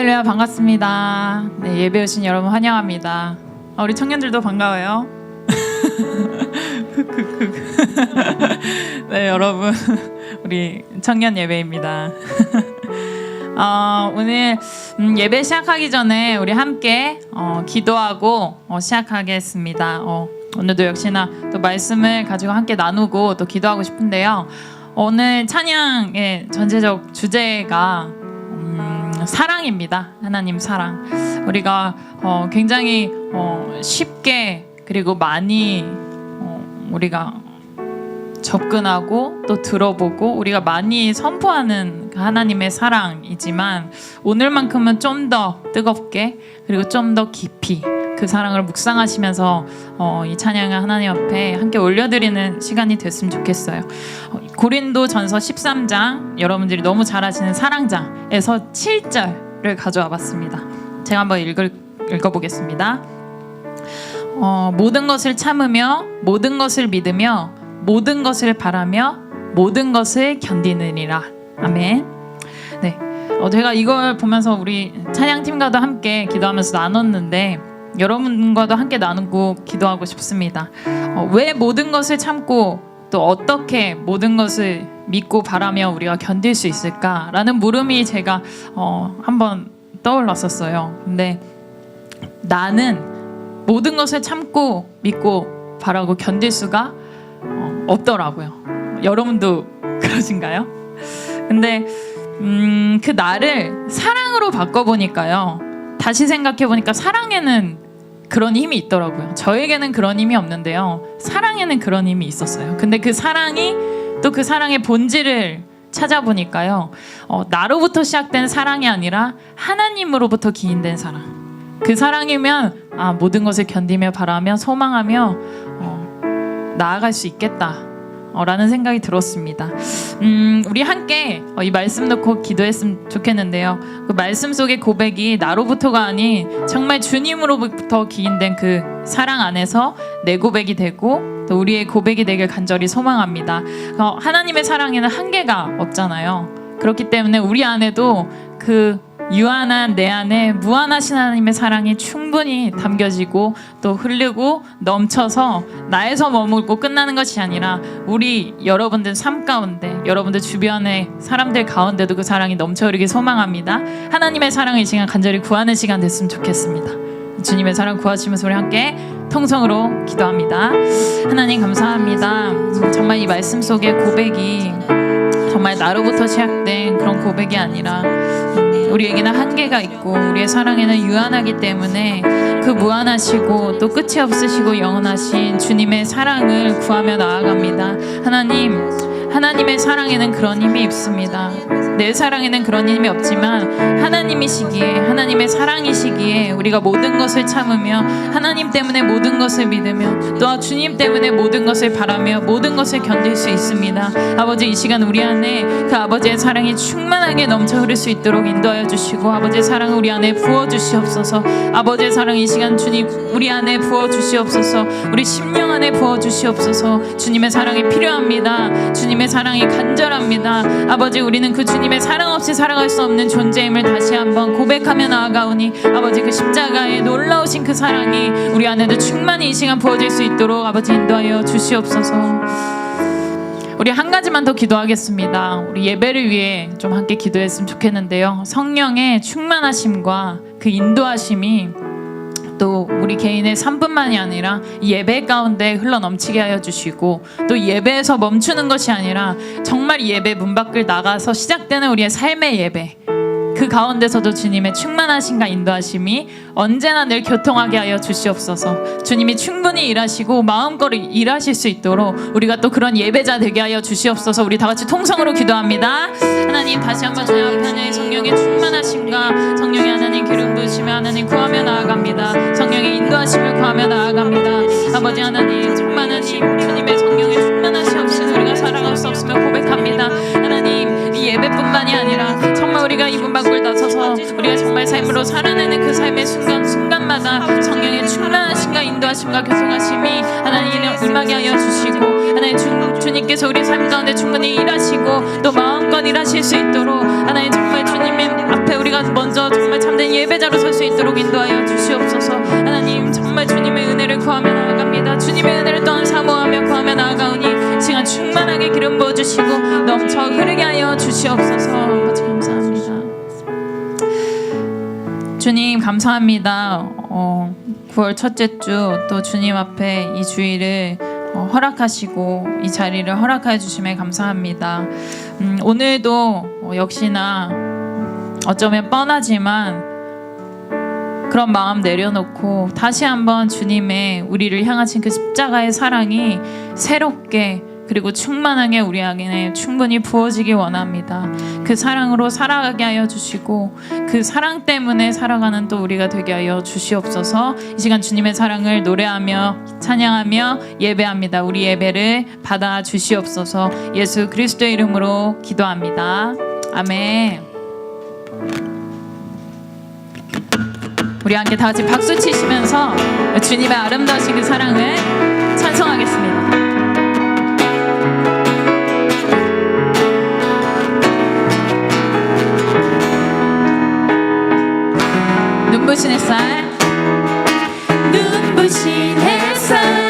안녕하세요. 반갑습니다. 네, 예배 오신 여러분 환영합니다. 아, 우리 청년들도 반가워요. 네, 여러분. 우리 청년 예배입니다. 어, 오늘 음, 예배 시작하기 전에 우리 함께 어, 기도하고 어, 시작하겠습니다. 어, 오늘도 역시나 또 말씀을 가지고 함께 나누고 또 기도하고 싶은데요. 오늘 찬양의 전체적 주제가 음, 사랑입니다. 하나님 사랑. 우리가 어, 굉장히 어, 쉽게 그리고 많이 어, 우리가 접근하고 또 들어보고 우리가 많이 선포하는 그 하나님의 사랑이지만 오늘만큼은 좀 더 뜨겁게 그리고 좀 더 깊이 그 사랑을 묵상하시면서 어, 이 찬양을 하나님 앞에 함께 올려드리는 시간이 됐으면 좋겠어요. 어, 고린도 전서 13장 여러분들이 너무 잘 아시는 사랑장에서 7절을 가져와 봤습니다. 제가 한번 읽을, 읽어보겠습니다. 어, 모든 것을 참으며 모든 것을 믿으며 모든 것을 바라며 모든 것을 견디느니라. 아멘. 네. 어, 제가 이걸 보면서 우리 찬양팀과도 함께 기도하면서 나눴는데 여러분과도 함께 나누고 기도하고 싶습니다. 어, 왜 모든 것을 참고 또 어떻게 모든 것을 믿고 바라며 우리가 견딜 수 있을까라는 물음이 제가 어, 한번 떠올랐었어요. 근데 나는 모든 것을 참고 믿고 바라고 견딜 수가 어, 없더라고요. 여러분도 그러신가요? 근데 음, 그 나를 사랑으로 바꿔보니까요. 다시 생각해보니까 사랑에는 그런 힘이 있더라고요. 저에게는 그런 힘이 없는데요. 사랑에는 그런 힘이 있었어요. 근데 그 사랑이 또 그 사랑의 본질을 찾아보니까요. 어, 나로부터 시작된 사랑이 아니라 하나님으로부터 기인된 사랑. 그 사랑이면 아, 모든 것을 견디며 바라며 소망하며 어, 나아갈 수 있겠다. 어, 라는 생각이 들었습니다. 음, 우리 함께 어, 이 말씀 놓고 기도했으면 좋겠는데요. 그 말씀 속의 고백이 나로부터가 아닌 정말 주님으로부터 기인된 그 사랑 안에서 내 고백이 되고 또 우리의 고백이 되길 간절히 소망합니다. 어, 하나님의 사랑에는 한계가 없잖아요. 그렇기 때문에 우리 안에도 그 유한한 내 안에 무한하신 하나님의 사랑이 충분히 담겨지고 또 흐르고 넘쳐서 나에서 머물고 끝나는 것이 아니라 우리 여러분들 삶 가운데 여러분들 주변의 사람들 가운데도 그 사랑이 넘쳐 흐르길 소망합니다. 하나님의 사랑을 이 시간 간절히 구하는 시간 됐으면 좋겠습니다. 주님의 사랑 구하시면서 우리 함께 통성으로 기도합니다. 하나님 감사합니다. 정말 이 말씀 속의 고백이 정말 나로부터 시작된 그런 고백이 아니라 우리에게는 한계가 있고 우리의 사랑에는 유한하기 때문에 그 무한하시고 또 끝이 없으시고 영원하신 주님의 사랑을 구하며 나아갑니다. 하나님, 하나님의 사랑에는 그런 힘이 있습니다. 내 사랑에는 그런 힘이 없지만 하나님이시기에 하나님의 사랑이시기에 우리가 모든 것을 참으며 하나님 때문에 모든 것을 믿으며 또 주님 때문에 모든 것을 바라며 모든 것을 견딜 수 있습니다. 아버지 이 시간 우리 안에 그 아버지의 사랑이 충만하게 넘쳐 흐를 수 있도록 인도하여 주시고 아버지의 사랑을 우리 안에 부어 주시옵소서. 아버지의 사랑 이 시간 주님 우리 안에 부어 주시옵소서. 우리 심령 안에 부어 주시옵소서. 주님의 사랑이 필요합니다. 주님 의 사랑이 간절합니다. 아버지 우리는 그 주님의 사랑 없이 살아갈 수 없는 존재임을 다시 한번 고백하며 나아가오니 아버지 그 십자가의 놀라우신 그 사랑이 우리 안에도 충만히 이 시간 부어질 수 있도록 아버지 인도하여 주시옵소서. 우리 한 가지만 더 기도하겠습니다. 우리 예배를 위해 좀 함께 기도했으면 좋겠는데요. 성령의 충만하심과 그 인도하심이 또 우리 개인의 3분만이 아니라 예배 가운데 흘러 넘치게 하여 주시고 또 예배에서 멈추는 것이 아니라 정말 예배 문 밖을 나가서 시작되는 우리의 삶의 예배 그 가운데서도 주님의 충만하신가 인도하심이 언제나 늘 교통하게 하여 주시옵소서. 주님이 충분히 일하시고 마음껏 일하실 수 있도록 우리가 또 그런 예배자 되게 하여 주시옵소서. 우리 다 같이 통성으로 기도합니다. 하나님 다시 한번 앞에 하나님 성령의 충만하심과 성령의 하나님 기름 부으시며 하나님 구하며 나아갑니다. 성령의 인도하심을 구하며 나아갑니다. 아버지 하나님 충만한 힘 주님의 성령의 충만하심 없이 우리가 살아갈 수 없으며 고백합니다. 하나님 이 예배뿐만이 아니라 우리가 이분 밖을 나서서 우리가 정말 삶으로 살아내는 그 삶의 순간 순간마다 성령의 충만하심과 인도하심과 교통하심이 하나님 임하게 하여 주시고 하나님 주, 주님께서 우리 삶 가운데 충분히 일하시고 또 마음껏 일하실 수 있도록 하나님 정말 주님의 앞에 우리가 먼저 정말 참된 예배자로 설 수 있도록 인도하여 주시옵소서. 하나님 정말 주님의 은혜를 구하며 나아갑니다. 주님의 은혜를 또한 사모하며 구하며 나아가오니 시간 충만하게 기름 부어주시고 넘쳐 흐르게 하여 주시옵소서 주님 감사합니다. 어, 9월 첫째 주 또 주님 앞에 이 주일을 어, 허락하시고 이 자리를 허락해 주심에 감사합니다. 음, 오늘도 어, 역시나 어쩌면 뻔하지만 그런 마음 내려놓고 다시 한번 주님의 우리를 향하신 그 십자가의 사랑이 새롭게 그리고 충만하게 우리 안에 충분히 부어지기 원합니다. 그 사랑으로 살아가게 하여 주시고 그 사랑 때문에 살아가는 또 우리가 되게 하여 주시옵소서. 이 시간 주님의 사랑을 노래하며 찬양하며 예배합니다. 우리 예배를 받아 주시옵소서. 예수 그리스도의 이름으로 기도합니다. 아멘. 우리 함께 다 같이 박수 치시면서 주님의 아름다우신 그 사랑을 눈부신 햇살. 눈부신 햇살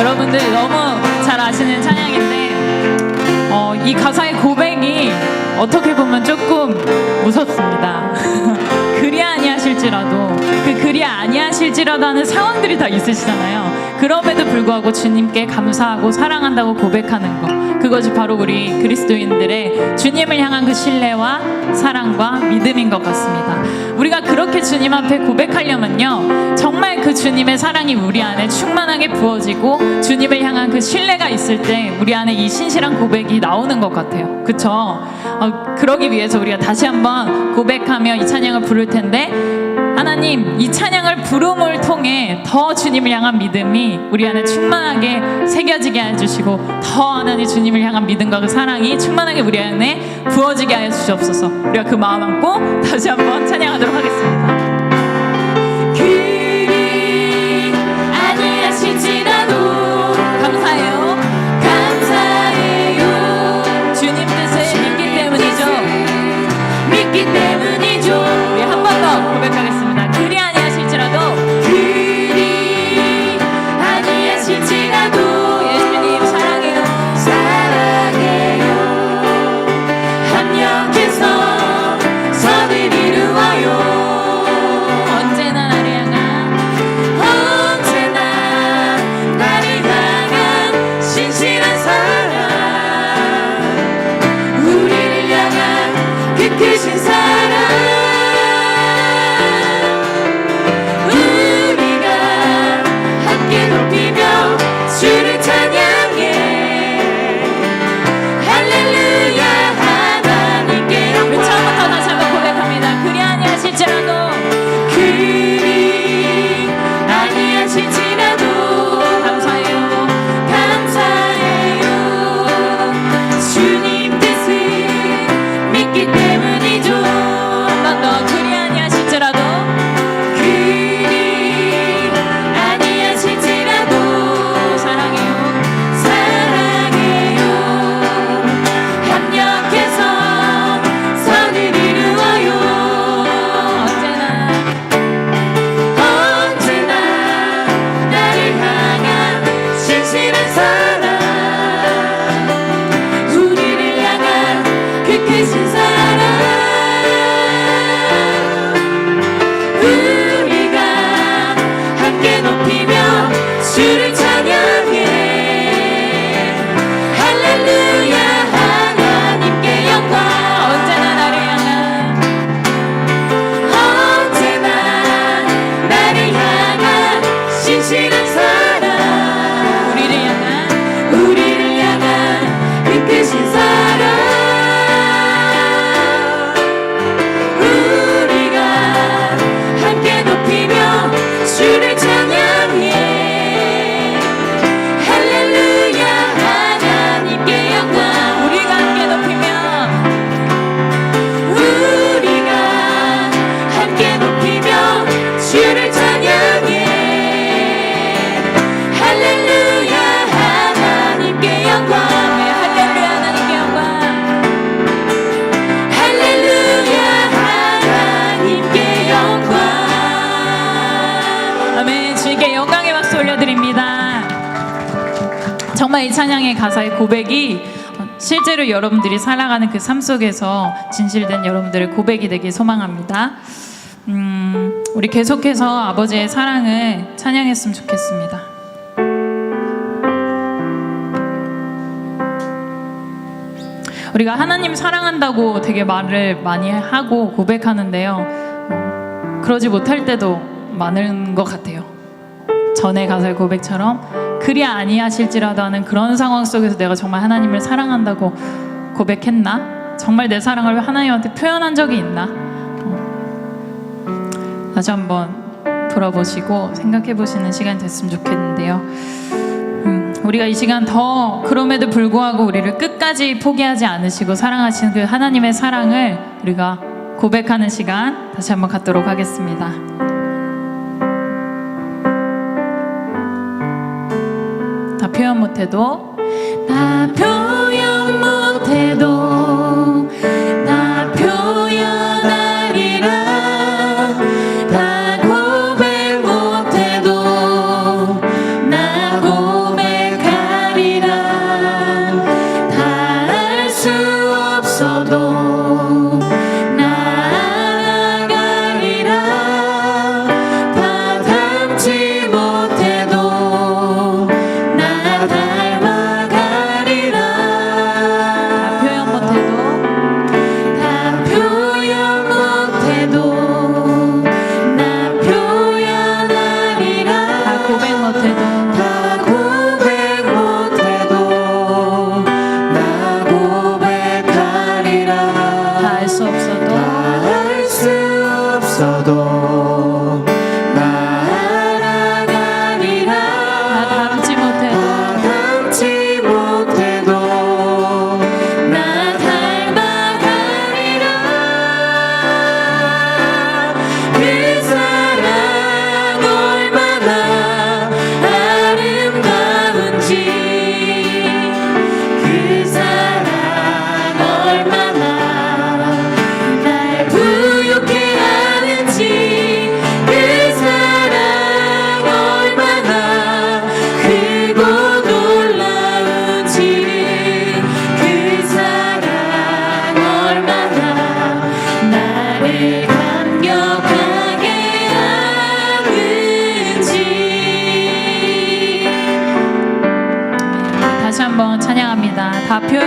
여러분들 너무 잘 아시는 찬양인데 어, 이 가사의 고백이 어떻게 보면 조금 무섭습니다. 그리 아니하실지라도 그 그리 아니하실지라도 하는 상황들이 다 있으시잖아요. 그럼에도 불구하고 주님께 감사하고 사랑한다고 고백하는 것 그것이 바로 우리 그리스도인들의 주님을 향한 그 신뢰와 사랑과 믿음인 것 같습니다. 우리가 그렇게 주님 앞에 고백하려면요 정말 그 주님의 사랑이 우리 안에 충만하게 부어지고 주님을 향한 그 신뢰가 있을 때 우리 안에 이 신실한 고백이 나오는 것 같아요. 그쵸? 어, 그러기 위해서 우리가 다시 한번 고백하며 이 찬양을 부를 텐데 하나님 이 찬양을 부름을 통해 더 주님을 향한 믿음이 우리 안에 충만하게 새겨지게 해주시고 더 하나님 주님을 향한 믿음과 그 사랑이 충만하게 우리 안에 부어지게 하여 주시옵소서. 우리가 그 마음 안고 다시 한번 찬양하도록 하겠습니다 그 크신 사 가사의 고백이 실제로 여러분들이 살아가는 그 삶 속에서 진실된 여러분들의 고백이 되길 소망합니다. 음, 우리 계속해서 아버지의 사랑을 찬양했으면 좋겠습니다. 우리가 하나님 사랑한다고 되게 말을 많이 하고 고백하는데요. 어, 그러지 못할 때도 많은 것 같아요. 전의 가사의 고백처럼 그리 아니하실지라도 하는 그런 상황 속에서 내가 정말 하나님을 사랑한다고 고백했나? 정말 내 사랑을 하나님한테 표현한 적이 있나? 어, 다시 한번 돌아보시고 생각해 보시는 시간 됐으면 좋겠는데요. 음, 우리가 이 시간 더 그럼에도 불구하고 우리를 끝까지 포기하지 않으시고 사랑하시는 그 하나님의 사랑을 우리가 고백하는 시간 다시 한번 갖도록 하겠습니다. 표현 못해도 다 표현 Садок, Садок, 다표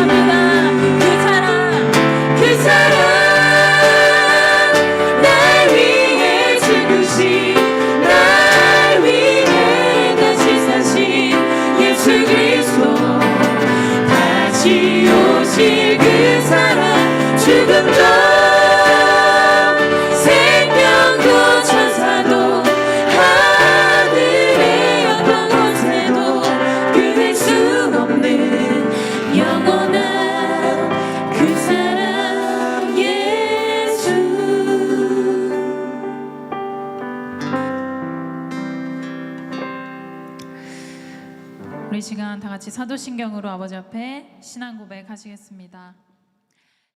una 옆에 신앙 고백 하시겠습니다.